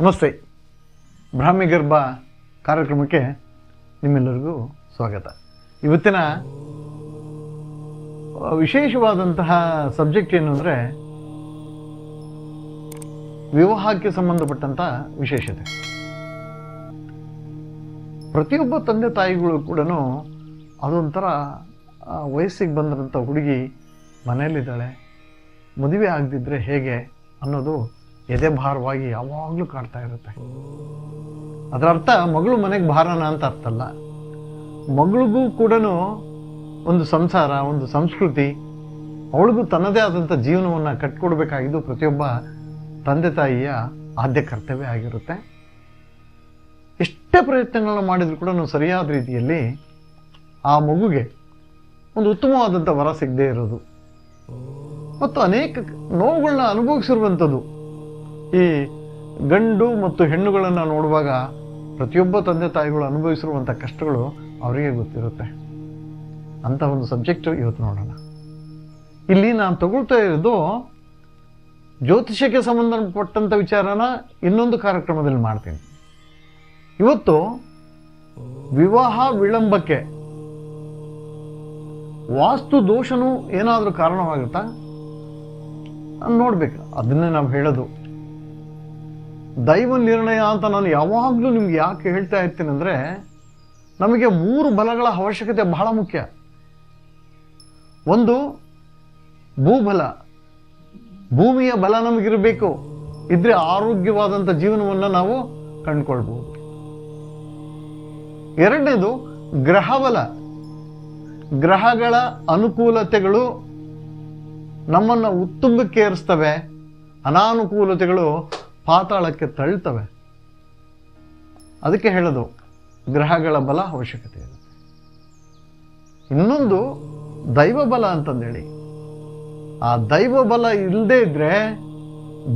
ನಮಸ್ತೆ. ಬ್ರಾಹ್ಮಿ ಗರ್ಭ ಕಾರ್ಯಕ್ರಮಕ್ಕೆ ನಿಮ್ಮೆಲ್ಲರಿಗೂ ಸ್ವಾಗತ. ಇವತ್ತಿನ ವಿಶೇಷವಾದಂತಹ ಸಬ್ಜೆಕ್ಟ್ ಏನು ಅಂದರೆ ವಿವಾಹಕ್ಕೆ ಸಂಬಂಧಪಟ್ಟಂಥ ವಿಶೇಷತೆ. ಪ್ರತಿಯೊಬ್ಬ ತಂದೆ ತಾಯಿಗಳು ಕೂಡ ಅದೊಂಥರ ವಯಸ್ಸಿಗೆ ಬಂದಂಥ ಹುಡುಗಿ ಮನೆಯಲ್ಲಿದ್ದಾಳೆ. ಮದುವೆ ಆಗದಿದ್ದರೆ ಹೇಗೆ ಅನ್ನೋದು ಎದೆ ಭಾರವಾಗಿ ಯಾವಾಗಲೂ ಕಾಡ್ತಾ ಇರುತ್ತೆ. ಅದರ ಅರ್ಥ ಮಗಳು ಮನೆಗೆ ಭಾರನ ಅಂತ ಅರ್ಥ ಅಲ್ಲ ಮಗಳಿಗೂ ಕೂಡ ಒಂದು ಸಂಸಾರ, ಒಂದು ಸಂಸ್ಕೃತಿ, ಅವಳಿಗೂ ತನ್ನದೇ ಆದಂಥ ಜೀವನವನ್ನು ಕಟ್ಕೊಡ್ಬೇಕಾಗಿದ್ದು ಪ್ರತಿಯೊಬ್ಬ ತಂದೆ ತಾಯಿಯ ಆದ್ಯ ಕರ್ತವ್ಯ ಆಗಿರುತ್ತೆ. ಎಷ್ಟೇ ಪ್ರಯತ್ನಗಳನ್ನ ಮಾಡಿದರೂ ಕೂಡ ಸರಿಯಾದ ರೀತಿಯಲ್ಲಿ ಆ ಮಗುಗೆ ಒಂದು ಉತ್ತಮವಾದಂಥ ವರ ಸಿಗದೇ ಇರೋದು. ಮತ್ತು ಅನೇಕ ನೋವುಗಳನ್ನ ಅನುಭವಿಸಿರುವಂಥದ್ದು ಈ ಗಂಡು ಮತ್ತು ಹೆಣ್ಣುಗಳನ್ನು ನೋಡುವಾಗ ಪ್ರತಿಯೊಬ್ಬ ತಂದೆ ತಾಯಿಗಳು ಅನುಭವಿಸಿರುವಂಥ ಕಷ್ಟಗಳು ಅವರಿಗೆ ಗೊತ್ತಿರುತ್ತೆ. ಅಂತ ಒಂದು ಸಬ್ಜೆಕ್ಟ್ ಇವತ್ತು ನೋಡೋಣ. ಇಲ್ಲಿ ನಾನು ತಗೊಳ್ತಾ ಇರೋದು ಜ್ಯೋತಿಷಕ್ಕೆ ಸಂಬಂಧಪಟ್ಟಂಥ ವಿಚಾರನ ಇನ್ನೊಂದು ಕಾರ್ಯಕ್ರಮದಲ್ಲಿ ಮಾಡ್ತೀನಿ. ಇವತ್ತು ವಿವಾಹ ವಿಳಂಬಕ್ಕೆ ವಾಸ್ತು ದೋಷನೂ ಏನಾದರೂ ಕಾರಣವಾಗುತ್ತಾ? ನೋಡ್ಬೇಕು. ಅದನ್ನೇ ನಾವು ಹೇಳೋದು. ದೈವ ನಿರ್ಣಯ ಅಂತ ನಾನು ಯಾವಾಗಲೂ ನಿಮ್ಗೆ ಯಾಕೆ ಹೇಳ್ತಾ ಇರ್ತೀನಿ ಅಂದರೆ, ನಮಗೆ ಮೂರು ಬಲಗಳ ಅವಶ್ಯಕತೆ ಬಹಳ ಮುಖ್ಯ. ಒಂದು, ಭೂಬಲ. ಭೂಮಿಯ ಬಲ ನಮಗಿರಬೇಕು. ಇದ್ರೆ ಆರೋಗ್ಯವಾದಂಥ ಜೀವನವನ್ನು ನಾವು ಕಂಡುಕೊಳ್ಬಹುದು ಎರಡನೇದು, ಗ್ರಹಬಲ. ಗ್ರಹಗಳ ಅನುಕೂಲತೆಗಳು ನಮ್ಮನ್ನು ಉತ್ತುಂಗಕ್ಕೆ ಏರಿಸ್ತವೆ ಅನಾನುಕೂಲತೆಗಳು ಪಾತಾಳಕ್ಕೆ ತಳ್ತವೆ. ಅದಕ್ಕೆ ಹೇಳೋದು, ಗ್ರಹಗಳ ಬಲ ಅವಶ್ಯಕತೆ ಇದೆ ಇನ್ನೊಂದು ದೈವ ಬಲ ಅಂತಂದೇಳಿ. ಆ ದೈವ ಬಲ ಇಲ್ಲದೇ ಇದ್ರೆ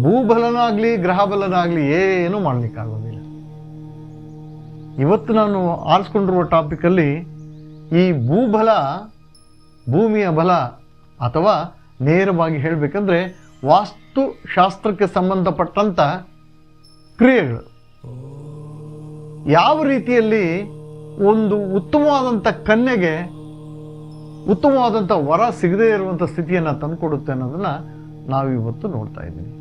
ಭೂಬಲನಾಗ್ಲಿ ಗ್ರಹ ಬಲನಾಗ್ಲಿ ಏನು ಮಾಡ್ಲಿಕ್ಕಾಗೋದಿಲ್ಲ. ಇವತ್ತು ನಾನು ಆರಿಸ್ಕೊಂಡಿರುವ ಟಾಪಿಕಲ್ಲಿ ಈ ಭೂಬಲ, ಭೂಮಿಯ ಬಲ ಅಥವಾ ನೇರವಾಗಿ ಹೇಳಬೇಕಂದ್ರೆ ವಾಸ್ತುಶಾಸ್ತ್ರಕ್ಕೆ ಸಂಬಂಧಪಟ್ಟಂಥ ಕ್ರಿಯೆಗಳು. ಯಾವ ರೀತಿಯಲ್ಲಿ ಒಂದು ಉತ್ತಮವಾದಂಥ ಕನ್ಯೆಗೆ ಉತ್ತಮವಾದಂಥ ವರ ಸಿಗದೇ ಇರುವಂಥ ಸ್ಥಿತಿಯನ್ನು ತಂದುಕೊಡುತ್ತೆ ನಾವು ಇವತ್ತು ನೋಡ್ತಾ ಇದ್ದೀನಿ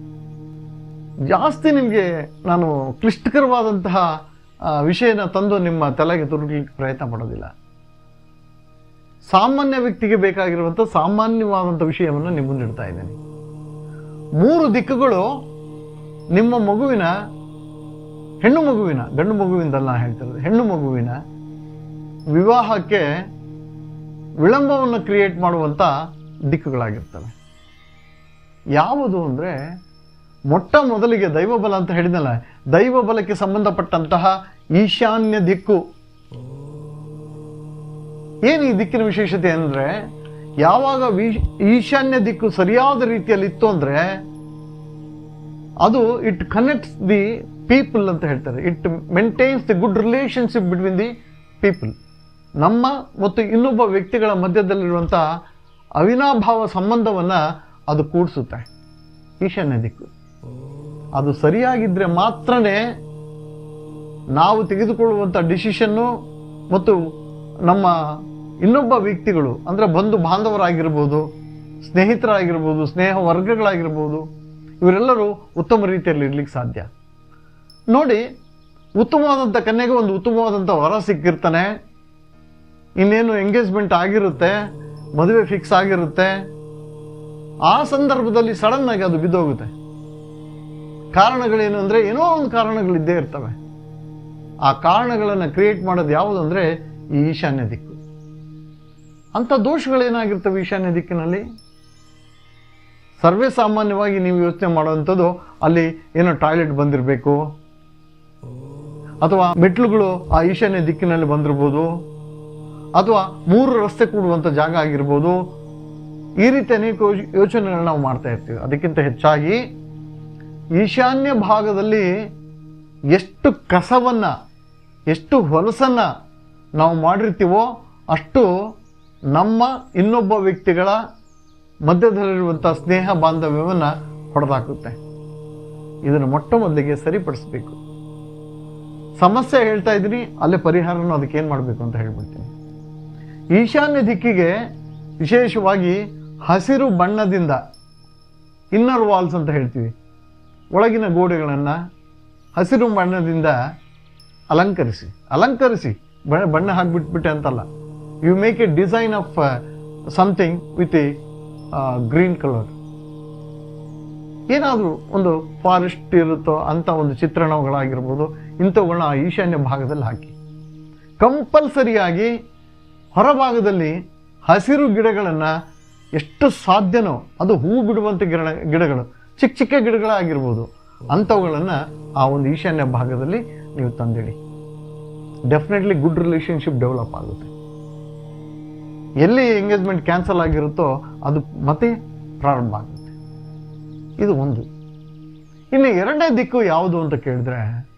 ಜಾಸ್ತಿ ನಿಮಗೆ ನಾನು ಕ್ಲಿಷ್ಟಕರವಾದಂತಹ ವಿಷಯನ ತಂದು ನಿಮ್ಮ ತಲೆಗೆ ತುರುಗಲಿಕ್ಕೆ ಪ್ರಯತ್ನ ಪಡೋದಿಲ್ಲ ಸಾಮಾನ್ಯ ವ್ಯಕ್ತಿಗೆ ಬೇಕಾಗಿರುವಂಥ ಸಾಮಾನ್ಯವಾದಂಥ ವಿಷಯವನ್ನು ನಿಮ್ಮ ಮುಂದಿಡ್ತಾ ಇದ್ದೇನೆ. ಮೂರು ದಿಕ್ಕುಗಳು ನಿಮ್ಮ ಮಗುವಿನ ಹೆಣ್ಣು ಮಗುವಿನ, ಗಂಡು ಮಗುವಿಂದಲ್ಲ ಹೇಳ್ತಿರೋದು, ಹೆಣ್ಣು ಮಗುವಿನ ವಿವಾಹಕ್ಕೆ ವಿಳಂಬವನ್ನು ಕ್ರಿಯೇಟ್ ಮಾಡುವಂಥ ದಿಕ್ಕುಗಳಾಗಿರ್ತವೆ. ಯಾವುದು ಅಂದರೆ ಮೊಟ್ಟ ಮೊದಲಿಗೆ ದೈವಬಲ ಅಂತ ಹೇಳಿದಲ್ಲ ದೈವ ಬಲಕ್ಕೆ ಸಂಬಂಧಪಟ್ಟಂತಹ ಈಶಾನ್ಯ ದಿಕ್ಕು. ಏನು ಈ ದಿಕ್ಕಿನ ವಿಶೇಷತೆ ಅಂದರೆ ಯಾವಾಗ ಈಶಾನ್ಯ ದಿಕ್ಕು ಸರಿಯಾದ ರೀತಿಯಲ್ಲಿ ಇತ್ತು ಅಂದರೆ ಅದು ಇಟ್ ಕನೆಕ್ಟ್ಸ್ ದಿ ಪೀಪಲ್ ಅಂತ ಹೇಳ್ತಾರೆ. It maintains the good relationship between the people ನಮ್ಮ ಮತ್ತು ಇನ್ನೊಬ್ಬ ವ್ಯಕ್ತಿಗಳ ಮಧ್ಯದಲ್ಲಿರುವಂಥ ಅವಿನಾಭಾವ ಸಂಬಂಧವನ್ನು ಅದು ಕೂಡಿಸುತ್ತೆ. ಈಶಾನ್ಯ ದಿಕ್ಕು. ಅದು ಸರಿಯಾಗಿದ್ದರೆ ಮಾತ್ರನೇ ನಾವು ತೆಗೆದುಕೊಳ್ಳುವಂಥ ಡಿಸಿಷನ್ನು ಮತ್ತು ನಮ್ಮ ಇನ್ನೊಬ್ಬ ವ್ಯಕ್ತಿಗಳು, ಅಂದರೆ ಬಂಧು ಬಾಂಧವರಾಗಿರ್ಬೋದು, ಸ್ನೇಹಿತರಾಗಿರ್ಬೋದು, ಸ್ನೇಹ ವರ್ಗಗಳಾಗಿರ್ಬೋದು, ಇವರೆಲ್ಲರೂ ಉತ್ತಮ ರೀತಿಯಲ್ಲಿ ಇರ್ಲಿಕ್ಕೆ ಸಾಧ್ಯ. ನೋಡಿ, ಉತ್ತಮವಾದಂಥ ಕನ್ಯೆಗೆ ಒಂದು ಉತ್ತಮವಾದಂಥ ವರ ಸಿಕ್ಕಿರ್ತಾನೆ. ಇನ್ನೇನು ಎಂಗೇಜ್ಮೆಂಟ್ ಆಗಿರುತ್ತೆ, ಮದುವೆ ಫಿಕ್ಸ್ ಆಗಿರುತ್ತೆ. ಆ ಸಂದರ್ಭದಲ್ಲಿ ಸಡನ್ ಆಗಿ ಅದು ಬಿದ್ದೋಗುತ್ತೆ. ಕಾರಣಗಳೇನು ಅಂದರೆ ಏನೋ ಒಂದು ಕಾರಣಗಳಿದ್ದೇ ಇರ್ತವೆ. ಆ ಕಾರಣಗಳನ್ನು ಕ್ರಿಯೇಟ್ ಮಾಡೋದು ಯಾವುದು ಅಂದರೆ ಈ ಈಶಾನ್ಯ ದಿಕ್ಕು ಅಂಥ ದೋಷಗಳೇನಾಗಿರ್ತವೆ ಈಶಾನ್ಯ ದಿಕ್ಕಿನಲ್ಲಿ? ಸರ್ವೇ ಸಾಮಾನ್ಯವಾಗಿ ನೀವು ಯೋಚನೆ ಮಾಡುವಂಥದ್ದು ಅಲ್ಲಿ ಏನೋ ಟಾಯ್ಲೆಟ್ ಬಂದಿರಬೇಕು. ಅಥವಾ ಮೆಟ್ಲುಗಳು ಆ ಈಶಾನ್ಯ ದಿಕ್ಕಿನಲ್ಲಿ ಬಂದಿರ್ಬೋದು ಅಥವಾ ಮೂರು ರಸ್ತೆ ಕೂಡುವಂಥ ಜಾಗ ಆಗಿರ್ಬೋದು ಈ ರೀತಿ ಅನೇಕ ಯೋಚ- ಯೋಚನೆಗಳನ್ನ ನಾವು ಮಾಡ್ತಾ ಇರ್ತೀವಿ. ಅದಕ್ಕಿಂತ ಹೆಚ್ಚಾಗಿ ಈಶಾನ್ಯ ಭಾಗದಲ್ಲಿ ಎಷ್ಟು ಕಸವನ್ನು, ಎಷ್ಟು ಹೊಲಸನ್ನು ನಾವು ಮಾಡಿರ್ತೀವೋ ಅಷ್ಟು ನಮ್ಮ ಇನ್ನೊಬ್ಬ ವ್ಯಕ್ತಿಗಳ ಮಧ್ಯದಲ್ಲಿರುವಂಥ ಸ್ನೇಹ ಬಾಂಧವ್ಯವನ್ನು ಹೊಡೆದಾಕುತ್ತೆ. ಇದನ್ನು ಮೊಟ್ಟ ಮೊದಲಿಗೆ ಸರಿಪಡಿಸ್ಬೇಕು. ಸಮಸ್ಯೆ ಹೇಳ್ತಾ ಇದ್ದೀನಿ, ಅಲ್ಲೇ ಪರಿಹಾರನೂ ಅದಕ್ಕೆ ಏನು ಮಾಡಬೇಕು ಅಂತ ಹೇಳ್ಬಿಡ್ತೀನಿ. ಈಶಾನ್ಯ ದಿಕ್ಕಿಗೆ ವಿಶೇಷವಾಗಿ ಹಸಿರು ಬಣ್ಣದಿಂದ ಇನ್ನರ್ ವಾಲ್ಸ್ ಅಂತ ಹೇಳ್ತೀವಿ. ಒಳಗಿನ ಗೋಡೆಗಳನ್ನು ಹಸಿರು ಬಣ್ಣದಿಂದ ಅಲಂಕರಿಸಿ ಅಲಂಕರಿಸಿ ಬಣ್ಣ ಹಾಕಿಬಿಟ್ಬಿಟ್ಟೆ ಹಾಕ್ಬಿಟ್ಬಿಟ್ಟೆ ಅಂತಲ್ಲ. You make a design of something with uh, green colour ಏನಾದರೂ ಒಂದು ಫಾರೆಸ್ಟ್ ಇರುತ್ತೋ ಅಂಥ ಒಂದು ಚಿತ್ರಣಗಳಾಗಿರ್ಬೋದು ಇಂಥವುಗಳನ್ನ ಆ ಈಶಾನ್ಯ ಭಾಗದಲ್ಲಿ ಹಾಕಿ. ಕಂಪಲ್ಸರಿಯಾಗಿ ಹೊರಭಾಗದಲ್ಲಿ ಹಸಿರು ಗಿಡಗಳನ್ನು ಎಷ್ಟು ಸಾಧ್ಯನೋ ಅದು ಹೂ ಬಿಡುವಂಥ ಗಿಡ ಗಿಡಗಳು ಚಿಕ್ಕ ಚಿಕ್ಕ ಗಿಡಗಳಾಗಿರ್ಬೋದು ಅಂಥವುಗಳನ್ನು ಆ ಒಂದು ಈಶಾನ್ಯ ಭಾಗದಲ್ಲಿ ನೀವು ತಂದಿಡಿ. ಡೆಫಿನೆಟ್ಲಿ ಗುಡ್ ರಿಲೇಷನ್ಶಿಪ್ ಡೆವಲಪ್ ಆಗುತ್ತೆ. ಎಲ್ಲಿ ಎಂಗೇಜ್ಮೆಂಟ್ ಕ್ಯಾನ್ಸಲ್ ಆಗಿರುತ್ತೋ ಅದು ಮತ್ತೆ ಪ್ರಾರಂಭ ಆಗುತ್ತೆ. ಇದು ಒಂದು. ಇನ್ನು ಎರಡನೇ ದಿಕ್ಕು ಯಾವುದು ಅಂತ ಕೇಳಿದ್ರೆ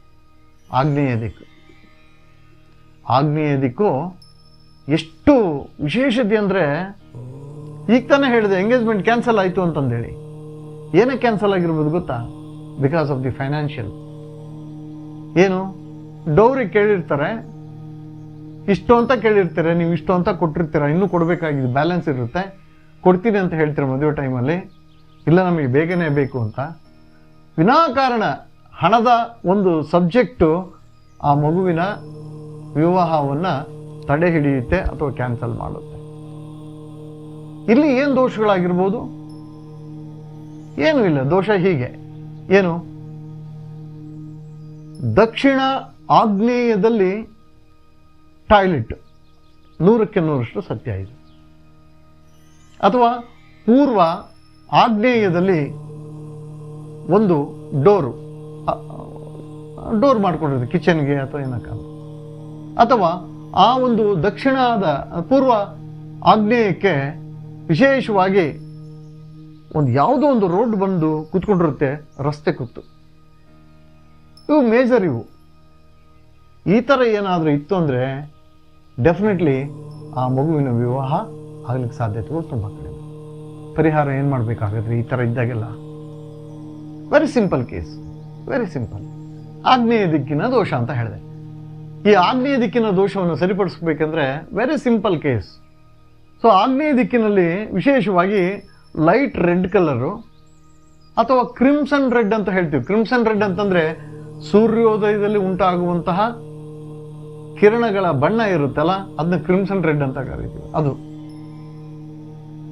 ಆಗ್ನೇಯ ದಿಕ್ಕು. ಆಗ್ನೇಯ ದಿಕ್ಕು ಎಷ್ಟು ವಿಶೇಷತೆ ಅಂದರೆ ಈಗ ತಾನೇ ಹೇಳಿದೆ ಎಂಗೇಜ್ಮೆಂಟ್ ಕ್ಯಾನ್ಸಲ್ ಆಯಿತು ಅಂತಂದೇಳಿ. ಏನಕ್ಕೆ ಕ್ಯಾನ್ಸಲ್ ಆಗಿರ್ಬೋದು ಗೊತ್ತಾ? ಬಿಕಾಸ್ ಆಫ್ ದಿ ಫೈನಾನ್ಷಿಯಲ್ ಏನು? ಡೌರಿ ಕೇಳಿರ್ತಾರೆ ಇಷ್ಟು ಅಂತ ಕೇಳಿರ್ತೀರ, ನೀವು ಇಷ್ಟು ಅಂತ ಕೊಟ್ಟಿರ್ತೀರ, ಇನ್ನೂ ಕೊಡಬೇಕಾಗಿದೆ ಬ್ಯಾಲೆನ್ಸ್ ಇರುತ್ತೆ. ಕೊಡ್ತೀನಿ ಅಂತ ಹೇಳ್ತೀರ ಮದುವೆ ಟೈಮಲ್ಲಿ ಇಲ್ಲ, ನಮಗೆ ಬೇಗನೆ ಬೇಕು ಅಂತ. ವಿನಾಕಾರಣ ಹಣದ ಒಂದು ಸಬ್ಜೆಕ್ಟು ಆ ಮಗುವಿನ ವಿವಾಹವನ್ನು ತಡೆ ಹಿಡಿಯುತ್ತೆ ಅಥವಾ ಕ್ಯಾನ್ಸಲ್ ಮಾಡುತ್ತೆ. ಇಲ್ಲಿ ಏನು ದೋಷಗಳಾಗಿರ್ಬೋದು? ಏನೂ ಇಲ್ಲ, ದೋಷ ಹೀಗೆ. ಏನು? ದಕ್ಷಿಣ ಆಗ್ನೇಯದಲ್ಲಿ ಟಾಯ್ಲೆಟ್. ನೂರಕ್ಕೆ ನೂರಷ್ಟು ಸತ್ಯ ಇದೆ. ಅಥವಾ ಪೂರ್ವ ಆಗ್ನೇಯದಲ್ಲಿ ಒಂದು ಡೋರು ಡೋರ್ ಮಾಡ್ಕೊಂಡಿರುತ್ತೆ, ಕಿಚನ್ಗೆ ಅಥವಾ ಏನಕ್ಕ ಅಥವಾ ಆ ಒಂದು ದಕ್ಷಿಣದ, ಪೂರ್ವ ಆಗ್ನೇಯಕ್ಕೆ ವಿಶೇಷವಾಗಿ ಒಂದು ಯಾವುದೋ ಒಂದು ರೋಡ್ ಬಂದು ಕೂತ್ಕೊಂಡಿರುತ್ತೆ, ರಸ್ತೆ ಕೂತು ಇವು ಮೇಜರ್ ಇವು. ಈ ಥರ ಏನಾದರೂ ಇತ್ತು ಅಂದರೆ ಡೆಫಿನೆಟ್ಲಿ ಆ ಮಗುವಿನ ವಿವಾಹ ಆಗ್ಲಿಕ್ಕೆ ಸಾಧ್ಯತೆಗಳು ತುಂಬ ಕಡಿಮೆ. ಪರಿಹಾರ ಏನು ಮಾಡಬೇಕಾಗತ್ತೆ? ಈ ಥರ ಇದ್ದಾಗೆಲ್ಲ? Very simple case very simple ಆಗ್ನೇಯ ದಿಕ್ಕಿನ ದೋಷ ಅಂತ ಹೇಳಿದೆ. ಈ ಆಗ್ನೇಯ ದಿಕ್ಕಿನ ದೋಷವನ್ನು ಸರಿಪಡಿಸ್ಬೇಕಂದ್ರೆ ವೆರಿ ಸಿಂಪಲ್ ಕೇಸ್ ಸೊ ಆಗ್ನೇಯ ದಿಕ್ಕಿನಲ್ಲಿ ವಿಶೇಷವಾಗಿ ಲೈಟ್ ರೆಡ್ ಕಲರು ಅಥವಾ ಕ್ರಿಮ್ಸನ್ ರೆಡ್ ಅಂತ ಹೇಳ್ತೀವಿ. ಕ್ರಿಮ್ಸನ್ ರೆಡ್ ಅಂತಂದರೆ ಸೂರ್ಯೋದಯದಲ್ಲಿ ಉಂಟಾಗುವಂತಹ ಕಿರಣಗಳ ಬಣ್ಣ ಇರುತ್ತಲ್ಲ ಅದನ್ನ ಕ್ರಿಮ್ಸನ್ ರೆಡ್ ಅಂತ ಕರಿತೀವಿ. ಅದು.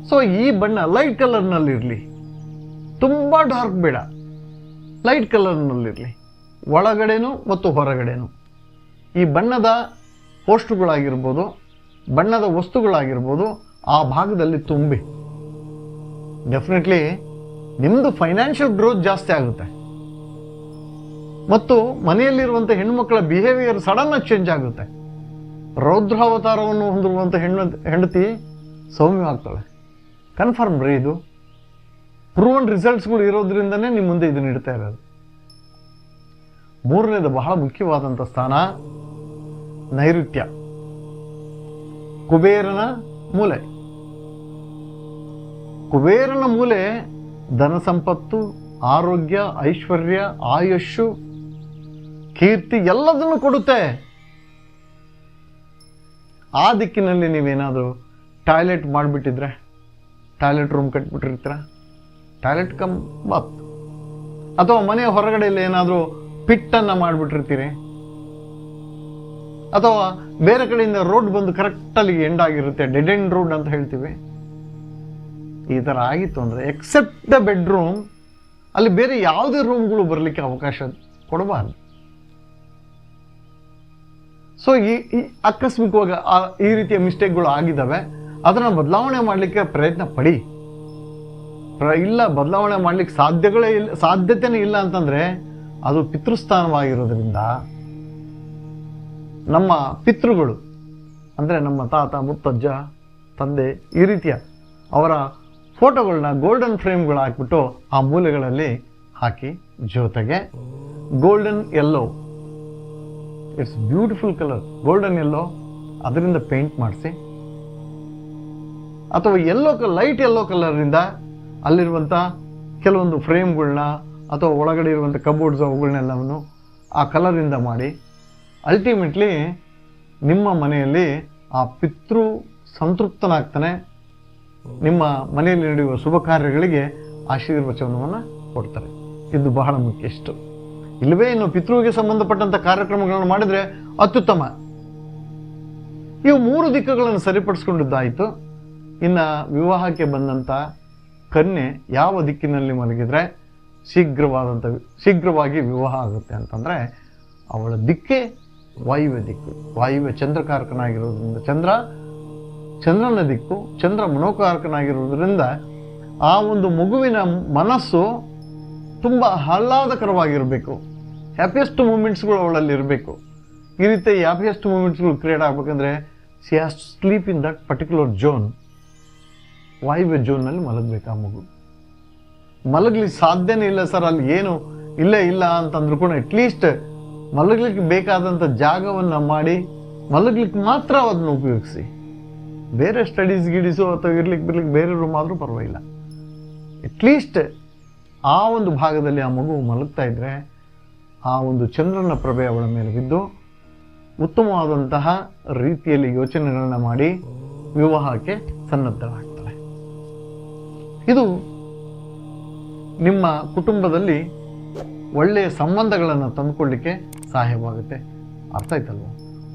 ಸೊ ಈ ಬಣ್ಣ ಲೈಟ್ ಕಲರ್ನಲ್ಲಿರಲಿ ತುಂಬ ಡಾರ್ಕ್ ಬೇಡ. ಲೈಟ್ ಕಲರ್ನಲ್ಲಿರಲಿ ಒಳಗಡೆನೂ ಮತ್ತು ಹೊರಗಡೆನೂ. ಈ ಬಣ್ಣದ ಪೋಸ್ಟ್ಗಳಾಗಿರ್ಬೋದು ಬಣ್ಣದ ವಸ್ತುಗಳಾಗಿರ್ಬೋದು, ಆ ಭಾಗದಲ್ಲಿ ತುಂಬಿ. ಡೆಫಿನೆಟ್ಲಿ ನಿಮ್ಮದು ಫೈನಾನ್ಷಿಯಲ್ ಗ್ರೋತ್ ಜಾಸ್ತಿ ಆಗುತ್ತೆ. ಮತ್ತು ಮನೆಯಲ್ಲಿರುವಂಥ ಹೆಣ್ಣುಮಕ್ಕಳ ಬಿಹೇವಿಯರ್ ಸಡನ್ ಆಗಿ ಚೇಂಜ್ ಆಗುತ್ತೆ. ರೌದ್ರಾವತಾರವನ್ನು ಹೊಂದಿರುವಂಥ ಹೆಣ್ಣು, ಹೆಂಡತಿ ಸೌಮ್ಯವಾಗ್ತಾಳೆ ಕನ್ಫರ್ಮ್ ರೀ ಇದು. ಪ್ರೂವನ್ ರಿಸಲ್ಟ್ಸ್ಗಳು ಇರೋದ್ರಿಂದನೇ ನಿಮ್ಮ ಮುಂದೆ ಇದನ್ನ ಇಡ್ತಾ ಇರೋದು. ಮೂರನೇದು ಬಹಳ ಮುಖ್ಯವಾದಂಥ ಸ್ಥಾನ, ನೈಋತ್ಯ. ಕುಬೇರನ ಮೂಲೆ. ಕುಬೇರನ ಮೂಲೆ ಧನ ಸಂಪತ್ತು, ಆರೋಗ್ಯ, ಐಶ್ವರ್ಯ ಆಯುಷು ಕೀರ್ತಿ ಎಲ್ಲದನ್ನು ಕೊಡುತ್ತೆ. ಆ ದಿಕ್ಕಿನಲ್ಲಿ ನೀವೇನಾದರೂ ಟಾಯ್ಲೆಟ್ ಮಾಡಿಬಿಟ್ಟಿದ್ರೆ, ಟಾಯ್ಲೆಟ್ ರೂಮ್ ಕಟ್ಬಿಟ್ಟಿರ್ತೀರ? ಟಾಯ್ಲೆಟ್ ಕಮ್ ಬಾತ್ ಅಥವಾ ಮನೆಯ ಹೊರಗಡೆಯಲ್ಲಿ ಏನಾದರೂ ಪಿಟ್ಟನ್ನು ಮಾಡಿಬಿಟ್ಟಿರ್ತೀರಿ? ಅಥವಾ ಬೇರೆ ಕಡೆಯಿಂದ ರೋಡ್ ಬಂದು ಕರೆಕ್ಟಲ್ಲಿ ಎಂಡ್ ಆಗಿರುತ್ತೆ ಡೆಡ್ ಎಂಡ್ ರೋಡ್ ಅಂತ ಹೇಳ್ತೀವಿ. ಈ ಥರ ಆಗಿತ್ತು ಅಂದರೆ ಎಕ್ಸೆಪ್ಟ್ ದ ಬೆಡ್ರೂಮ್, ಅಲ್ಲಿ ಬೇರೆ ಯಾವುದೇ ರೂಮ್ಗಳು ಬರಲಿಕ್ಕೆ ಅವಕಾಶ ಕೊಡಬಾರ್ದು. ಸೊ ಈ ಆಕಸ್ಮಿಕವಾಗಿ ಈ ರೀತಿಯ ಮಿಸ್ಟೇಕ್ಗಳು ಆಗಿದ್ದಾವೆ. ಅದನ್ನು ಬದಲಾವಣೆ ಮಾಡಲಿಕ್ಕೆ ಪ್ರಯತ್ನ ಪಡಿ. ಪ್ರ, ಇಲ್ಲ, ಬದಲಾವಣೆ ಮಾಡಲಿಕ್ಕೆ ಸಾಧ್ಯಗಳೇ ಇಲ್ಲ, ಸಾಧ್ಯತೆನೇ ಇಲ್ಲ ಅಂತಂದರೆ ಅದು ಪಿತೃಸ್ಥಾನವಾಗಿರೋದ್ರಿಂದ ನಮ್ಮ ಪಿತೃಗಳು, ಅಂದರೆ ನಮ್ಮ ತಾತ, ಮುತ್ತಜ್ಜ, ತಂದೆ ಈ ರೀತಿಯ ಅವರ ಫೋಟೋಗಳನ್ನ ಗೋಲ್ಡನ್ ಫ್ರೇಮ್ಗಳು ಹಾಕ್ಬಿಟ್ಟು ಆ ಮೂಲೆಗಳಲ್ಲಿ ಹಾಕಿ ಜೊತೆಗೆ golden yellow it's beautiful colour golden yellow ಅದರಿಂದ ಪೇಂಟ್ ಮಾಡಿಸಿ. ಅಥವಾ ಎಲ್ಲೋ ಲೈಟ್ ಎಲ್ಲೋ ಕಲರಿಂದ ಅಲ್ಲಿರುವಂಥ ಕೆಲವೊಂದು ಫ್ರೇಮ್ಗಳನ್ನ ಅಥವಾ ಒಳಗಡೆ ಇರುವಂಥ ಕಬೋರ್ಡ್ಸ್ ಅವುಗಳನ್ನೆಲ್ಲವನ್ನು ಆ ಕಲರಿಂದ ಮಾಡಿ. ಅಲ್ಟಿಮೇಟ್ಲಿ ನಿಮ್ಮ ಮನೆಯಲ್ಲಿ ಆ ಪಿತೃ ಸಂತೃಪ್ತನಾಗ್ತಾನೆ. ನಿಮ್ಮ ಮನೆಯಲ್ಲಿ ನಡೆಯುವ ಶುಭ ಕಾರ್ಯಗಳಿಗೆ ಆಶೀರ್ವಚನವನ್ನು ಕೊಡ್ತಾರೆ. ಇದು ಬಹಳ ಮುಖ್ಯ ಇಷ್ಟು. ಇಲ್ಲವೇ? ಇನ್ನು ಪಿತೃಗೆ ಸಂಬಂಧಪಟ್ಟಂಥ ಕಾರ್ಯಕ್ರಮಗಳನ್ನು ಮಾಡಿದರೆ ಅತ್ಯುತ್ತಮ. ಇವು ಮೂರು ದಿಕ್ಕುಗಳನ್ನು ಸರಿಪಡಿಸ್ಕೊಂಡಿದ್ದಾಯಿತು. ಇನ್ನು ವಿವಾಹಕ್ಕೆ ಬಂದಂಥ ಕನ್ಯೆ ಯಾವ ದಿಕ್ಕಿನಲ್ಲಿ ಮಲಗಿದ್ರೆ ಶೀಘ್ರವಾದಂಥ ಶೀಘ್ರವಾಗಿ ವಿವಾಹ ಆಗುತ್ತೆ ಅಂತಂದರೆ ಅವಳ ದಿಕ್ಕೇ ವಾಯುವ್ಯ ದಿಕ್ಕು. ವಾಯುವ್ಯ ಚಂದ್ರಕಾರಕನಾಗಿರೋದ್ರಿಂದ ಚಂದ್ರ, ಚಂದ್ರನ ದಿಕ್ಕು, ಚಂದ್ರ ಮನೋಕಾರಕನಾಗಿರೋದ್ರಿಂದ ಆ ಒಂದು ಮಗುವಿನ ಮನಸ್ಸು ತುಂಬ ಆಹ್ಲಾದಕರವಾಗಿರಬೇಕು. ಹ್ಯಾಪಿಯೆಸ್ಟ್ ಮೂಮೆಂಟ್ಸ್ಗಳು ಅವಳಲ್ಲಿ ಇರಬೇಕು. ಈ ರೀತಿ ಹ್ಯಾಪಿಯೆಸ್ಟ್ ಮೂಮೆಂಟ್ಸ್ಗಳು ಕ್ರಿಯೇಟ್ ಆಗಬೇಕಂದ್ರೆ she has sleep in that particular zone ವಾಯುವ್ಯ ಜೋನ್ನಲ್ಲಿ ಮಲಗಬೇಕು ಆ ಮಗು? ಮಲಗ್ಲಿಕ್ಕೆ ಸಾಧ್ಯನೇ ಇಲ್ಲ ಸರ್ ಅಲ್ಲಿ ಏನು ಇಲ್ಲೇ, ಇಲ್ಲ ಅಂತಂದ್ರು ಕೂಡ ಅಟ್ಲೀಸ್ಟ್ ಮಲಗಲಿಕ್ಕೆ ಬೇಕಾದಂಥ ಜಾಗವನ್ನು ಮಾಡಿ, ಮಲಗಲಿಕ್ಕೆ ಮಾತ್ರ ಅದನ್ನು ಉಪಯೋಗಿಸಿ. ಬೇರೆ ಸ್ಟಡೀಸ್ ಗಿಡೀಸು ಅಥವಾ ಇರ್ಲಿಕ್ಕೆ ಬಿರ್ಲಿಕ್ಕೆ ಬೇರೆ ರೂಮ್ ಆದರೂ ಪರವಾಗಿಲ್ಲ ಅಟ್ಲೀಸ್ಟ್ ಆ ಒಂದು ಭಾಗದಲ್ಲಿ ಆ ಮಗು ಮಲಗ್ತಾ ಇದ್ರೆ ಆ ಒಂದು ಚಂದ್ರನ ಪ್ರಭೆ ಅವಳ ಮೇಲೆ ಬಿದ್ದು ಉತ್ತಮವಾದಂತಹ ರೀತಿಯಲ್ಲಿ ಯೋಚನೆಗಳನ್ನು ಮಾಡಿ ವಿವಾಹಕ್ಕೆ ಸನ್ನದ್ಧರಾಗ್ತಾರೆ ಇದು ನಿಮ್ಮ ಕುಟುಂಬದಲ್ಲಿ ಒಳ್ಳೆಯ ಸಂಬಂಧಗಳನ್ನು ತಂದುಕೊಳ್ಳಿಕ್ಕೆ ಸಹಾಯವಾಗುತ್ತೆ. ಅರ್ಥ ಆಯ್ತಲ್ವ?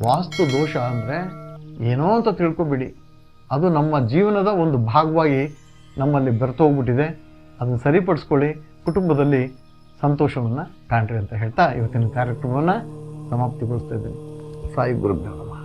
ವಾಸ್ತು ದೋಷ ಅಂದರೆ ಏನೋ ಅಂತ ತಿಳ್ಕೊಬಿಡಿ. ಅದು ನಮ್ಮ ಜೀವನದ ಒಂದು ಭಾಗವಾಗಿ ನಮ್ಮಲ್ಲಿ ಬೆರೆತೋಗ್ಬಿಟ್ಟಿದೆ ಅದನ್ನು ಸರಿಪಡಿಸ್ಕೊಳ್ಳಿ. ಕುಟುಂಬದಲ್ಲಿ ಸಂತೋಷವನ್ನು ಕಾಣ್ರಿ ಅಂತ ಹೇಳ್ತಾ ಇವತ್ತಿನ ಕಾರ್ಯಕ್ರಮವನ್ನು ಸಮಾಪ್ತಿಗೊಳಿಸ್ತಾ ಇದ್ದೀನಿ. ಸಾಯಿ ಗುರುಭ್ಯೋ ನಮಃ.